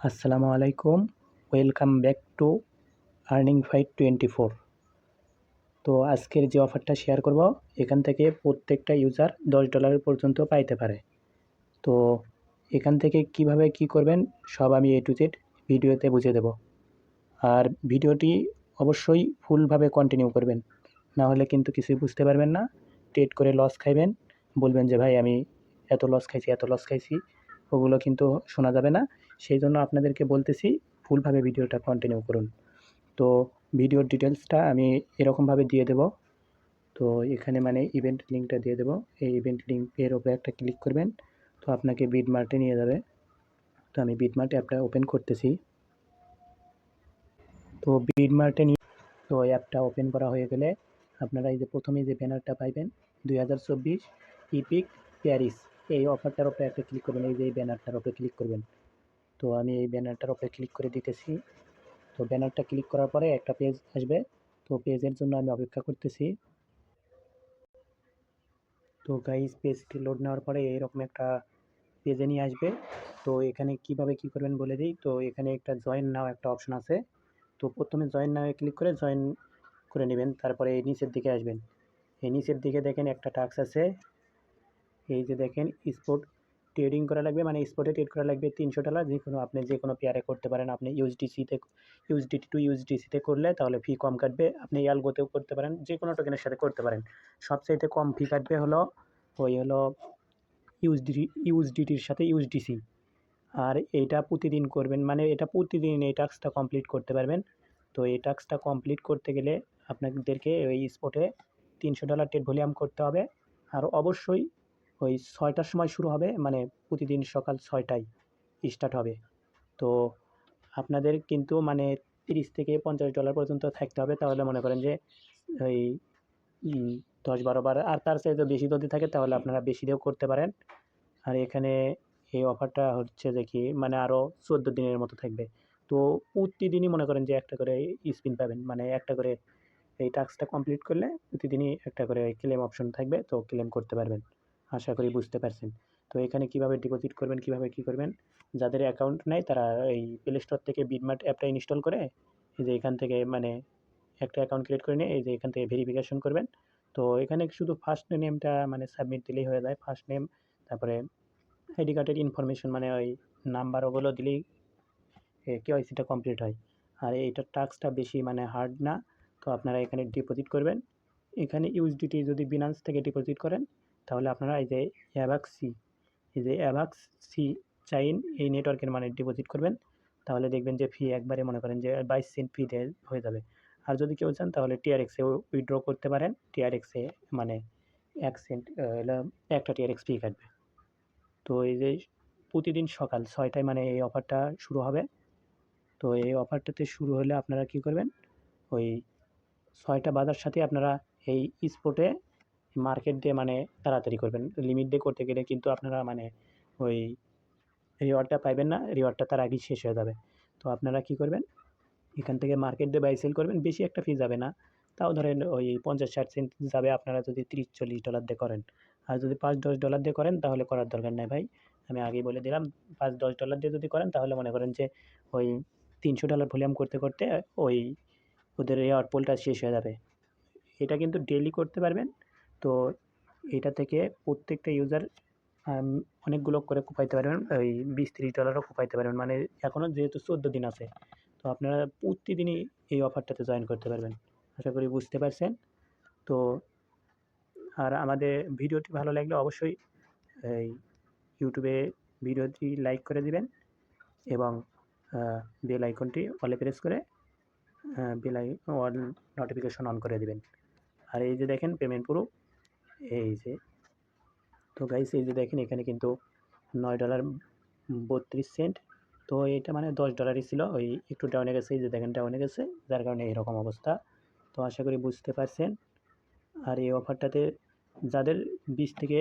আসসালামু আলাইকুম। Welcome back to earning fight twenty four তো আজকের যে অফারটা শেয়ার করব, এখান থেকে প্রত্যেকটা ইউজার দশ ডলার পর্যন্ত পাইতে পারে। তো এখান থেকে কীভাবে কি করবেন, সব আমি এ টু জেড ভিডিওতে বুঝিয়ে দেব। আর ভিডিওটি অবশ্যই ফুলভাবে কন্টিনিউ করবেন। না হলে কিন্তু কিছুই বুঝতে পারবেন না। ট্রেড করে লস খাইবেন। বলবেন যে, ভাই, আমি এত লস খাইছি, এত লস খাইছি। ওগুলো কিন্তু শোনা যাবে না। সেই জন্য আপনাদেরকে বলতেছি ফুলভাবে ভিডিওটা কন্টিনিউ করুন। তো ভিডিওর ডিটেলসটা আমি এরকমভাবে দিয়ে দেব। তো এখানে মানে ইভেন্ট লিঙ্কটা দিয়ে দেব। এই ইভেন্ট লিঙ্কের ওপরে একটা ক্লিক করবেন, তো আপনাকে বিড মার্টে নিয়ে যাবে। তো আমি বিড মার্ট অ্যাপটা ওপেন করতেছি। তো বিড মার্টে নিয়ে তো অ্যাপটা ওপেন করা হয়ে গেলে আপনারা এই যে প্রথমেই যে ব্যানারটা পাইবেন, দুই হাজার চব্বিশ ইপিক প্যারিস এই অফারটার ওপরে একটা ক্লিক করবেন, এই যে এই ব্যানারটার ওপরে ক্লিক করবেন। তো আমি এই ব্যানারটার ওপরে ক্লিক করে দিতেছি। তো ব্যানারটা ক্লিক করার পরে একটা পেজ আসবে। তো পেজের জন্য আমি অপেক্ষা করতেছি। তো গাইজ পেজটি লোড নেওয়ার পরে এইরকম একটা পেজে নিয়ে আসবে। তো এখানে কীভাবে কি করবেন বলে দিই। তো এখানে একটা জয়েন নাও একটা অপশন আছে। তো প্রথমে জয়েন নাও ক্লিক করে জয়েন করে নেবেন। তারপরে এই নিচের দিকে আসবেন। এই নিচের দিকে দেখেন একটা টাক্স আছে। এই যে দেখেন স্পোর্ট ট্রেডিং করা লাগবে মানে স্পটে ট্রেড করা লাগবে তিনশো ডলার যে কোনো আপনি যে কোনো পেয়ারে করতে পারেন। আপনি ইউএসডিসিতে ইউএসডিটি টু ইউএসডিসিতে করলে তাহলে ফি কম কাটবে। আপনি ইয়ালগোতেও করতে পারেন। যে কোনো টোকেনের সাথে করতে পারেন। সবচাইতে কম ফি কাটবে হলো, ওই হলো ইউএসডি ইউএসডিটির সাথে ইউএসডিসি আর এটা প্রতিদিন করবেন মানে এটা প্রতিদিন এই টাস্কটা কমপ্লিট করতে পারবেন। তো এই টাস্কটা কমপ্লিট করতে গেলে আপনাদেরকে ওই স্পটে তিনশো ডলার ট্রেড ভলিউম করতে হবে। আর অবশ্যই ওই ছয়টার সময় শুরু হবে মানে প্রতিদিন সকাল ছয়টায় স্টার্ট হবে। তো আপনাদের কিন্তু মানে তিরিশ থেকে পঞ্চাশ ডলার পর্যন্ত থাকতে হবে। তাহলে মনে করেন যে ওই দশ বারো বার আর তার চাইতে বেশি যদি থাকে তাহলে আপনারা বেশি দিয়েও করতে পারেন। আর এখানে এই অফারটা হচ্ছে কি মানে আরও চোদ্দ দিনের মতো থাকবে। তো প্রতিদিনই মনে করেন যে একটা করে স্পিন পাবেন মানে একটা করে এই টাস্কটা কমপ্লিট করলে প্রতিদিনই একটা করে ক্লেম অপশন থাকবে, তো ক্লেম করতে পারবেন। আশা করি বুঝতে পারছেন। তো এখানে কীভাবে ডিপোজিট করবেন, কীভাবে কি করবেন? যাদের অ্যাকাউন্ট নেই, তারা এই প্লে স্টোর থেকে বিটমার্ট অ্যাপটা ইনস্টল করে, এই যে এখান থেকে মানে একটা অ্যাকাউন্ট ক্রিয়েট করে নিয়ে, এই যে এখান থেকে ভেরিফিকেশন করবেন। তো এখানে শুধু ফার্স্ট নেমটা মানে সাবমিট দিলেই হয়ে যায় ফার্স্ট নেম তারপরে আইডি কার্ডের ইনফরমেশন মানে ওই নাম্বার ওগুলো দিলেই কেওয়াইসিটা কমপ্লিট হয়। আর এইটার টাস্কটা বেশি মানে হার্ড না, তো আপনারা এখানে ডিপোজিট করবেন। এখানে ইউএসডিটি যদি বিনান্স থেকে ডিপোজিট করেন তাহলে আপনারা এই যে অ্যাভাক্স সি এই যে অ্যাভাক্স সি চাইন এই নেটওয়ার্কের মানে ডিপোজিট করবেন। তাহলে দেখবেন যে ফি একবারে মনে করেন যে বাইশ সেন্ট ফি হয়ে যাবে। আর যদি কেউ চান তাহলে টিআরএক্সে উইথড্র করতে পারেন। টিআরএক্সে মানে এক সেন্ট একটা টিআরএক্স ফি কাটবে তো এই যে প্রতিদিন সকাল ছয়টায় মানে এই অফারটা শুরু হবে। তো এই অফারটাতে শুরু হলে আপনারা কি করবেন? ওই ছয়টা বাজার সাথে আপনারা এই স্পোর্টে মার্কেট দিয়ে মানে তাড়াতাড়ি করবেন। লিমিট দিয়ে করতে গেলে কিন্তু আপনারা মানে ওই রিওয়ার্ডটা পাইবেন না রিওয়ার্ডটা তার আগেই শেষ হয়ে যাবে। তো আপনারা কি করবেন? এখান থেকে মার্কেট দিয়ে বাই সেল করবেন, বেশি একটা ফি যাবে না। তাও ধরেন ওই পঞ্চাশ ষাট সেন্ট যাবে, আপনারা যদি তিরিশ চল্লিশ ডলার দিয়ে করেন। আর যদি পাঁচ দশ ডলার দিয়ে করেন, তাহলে করার দরকার নেই ভাই। আমি আগেই বলে দিলাম পাঁচ দশ ডলার দিয়ে যদি করেন, তাহলে মনে করেন যে ওই তিনশো ডলার ভলিউম করতে করতে ওই ওদের রেওয়ার্ড পোলটা শেষ হয়ে যাবে। এটা কিন্তু ডেলি করতে পারবেন। তো এটা থেকে প্রত্যেকটা ইউজার অনেকগুলো করে কুপাইতে পারবেন, ওই বিশ তিরিশ ডলারও কুপাইতে পারবেন। মানে এখনও যেহেতু চোদ্দ দিন আছে, তো আপনারা প্রতিদিনই এই অফারটাতে জয়েন করতে পারবেন। আশা করি বুঝতে পারছেন। তো আর আমাদের ভিডিওটি ভালো লাগলে অবশ্যই এই ইউটিউবে ভিডিওটি লাইক করে দিবেন এবং বেল আইকনটি অলে প্রেস করে বেল আই অল নোটিফিকেশন অন করে দিবেন। আর এই যে দেখেন পেমেন্ট প্রুফ এই যে। তো গাইস এই যে দেখেন, এখানে কিন্তু নয় ডলার বত্রিশ সেন্ট তো এটা মানে দশ ডলারই ছিল, ওই একটু ডাউনে গেছে, এই যে দেখেন ডাউনে গেছে, যার কারণে এরকম অবস্থা। তো আশা করি বুঝতে পারছেন। আর এই অফারটাতে যাদের বিশ থেকে,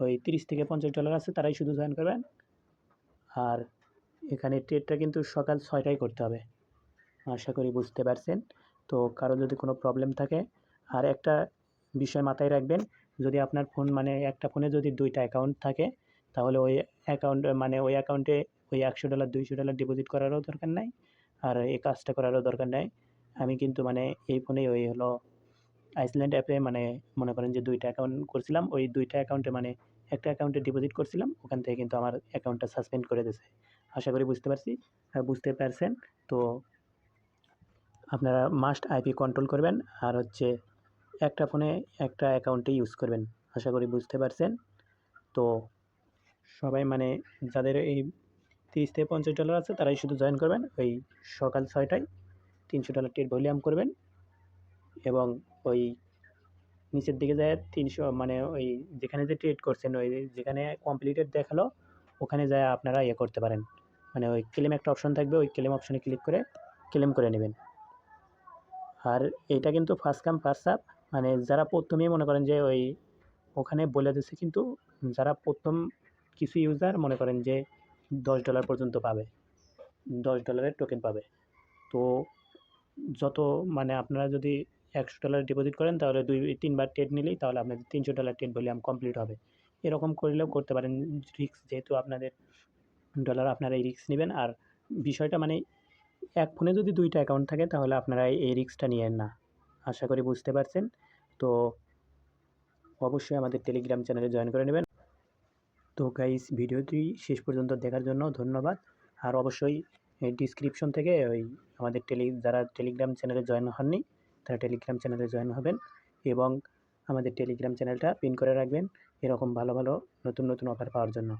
ওই তিরিশ থেকে পঞ্চাশ ডলার আছে, তারাই শুধু জয়েন করবেন। আর এখানে ট্রেডটা কিন্তু সকাল ছয়টায় করতে হবে। আশা করি বুঝতে পারছেন। তো কারও যদি কোনো প্রবলেম থাকে, আর একটা বিষয় মাথায় রাখবেন যদি আপনার ফোন মানে একটা ফোনে যদি দুইটা অ্যাকাউন্ট থাকে, তাহলে ওই অ্যাকাউন্ট মানে ওই অ্যাকাউন্টে ওই একশো ডলার দুইশো ডলার ডিপোজিট করারও দরকার নাই, আর এই কাজটা করারও দরকার নাই। আমি কিন্তু মানে এই ফোনে ওই হলো আইসল্যান্ড অ্যাপে মানে মনে করেন যে দুইটা অ্যাকাউন্ট করছিলাম, ওই দুইটা অ্যাকাউন্টে মানে একটা অ্যাকাউন্টে ডিপোজিট করছিলাম, ওখান থেকে কিন্তু আমার অ্যাকাউন্টটা সাসপেন্ড করে দিয়েছে। আশা করি বুঝতে পারছি বুঝতে পারছেন। তো আপনারা মাস্ট আইপি কন্ট্রোল করবেন, আর হচ্ছে একটা ফোনে একটা অ্যাকাউন্টে ইউজ করবেন। আশা করি বুঝতে পারছেন। তো সবাই মানে যাদের এই তিরিশ থেকে পঞ্চাশ ডলার আছে, তারাই শুধু জয়েন করবেন। ওই সকাল ছয়টায় তিনশো ডলার টেট ভলিউম করবেন এবং ওই নিচের দিকে যায় তিনশো মানে ওই যেখানে যে ট্রেড করছেন, ওই যেখানে কমপ্লিটেড দেখাল, ওখানে যায় আপনারা ইয়ে করতে পারেন। মানে ওই ক্লেম একটা অপশন থাকবে, ওই ক্লেম অপশনে ক্লিক করে ক্লেম করে নেবেন। আর এটা কিন্তু ফার্স্ট কাম ফার্স্ট সাপ মানে যারা প্রথমেই মনে করেন যে ওই ওখানে বলে দিচ্ছে কিন্তু যারা প্রথম কিছু ইউজার মনে করেন যে দশ ডলার পর্যন্ত পাবে, দশ ডলারের টোকেন পাবে। তো যত মানে আপনারা যদি একশো ডলার ডিপোজিট করেন তাহলে দুই, তিনবার টেট নিলেই তাহলে আপনাদের তিনশো ডলার টেট ভলিউম কমপ্লিট হবে। এরকম করলেও করতে পারেন রিক্স যেহেতু আপনাদের ডলার আপনারা এই রিক্স নেবেন। আর বিষয়টা মানে এক ফোনে যদি দুইটা অ্যাকাউন্ট থাকে তাহলে আপনারা এই রিক্সটা নিয়েন না। আশা করি বুঝতে পারছেন। তো অবশ্যই আমাদের টেলিগ্রাম চ্যানেলে জয়েন করে নেবেন। তো গাইস ভিডিওটি শেষ পর্যন্ত দেখার জন্য ধন্যবাদ। আর অবশ্যই ডিসক্রিপশন থেকে ওই আমাদের টেলি যারা টেলিগ্রাম চ্যানেলে জয়েন হননি, তারা টেলিগ্রাম চ্যানেলে জয়েন হবেন এবং আমাদের টেলিগ্রাম চ্যানেলটা পিন করে রাখবেন। এরকম ভালো ভালো নতুন নতুন অফার পাওয়ার জন্য।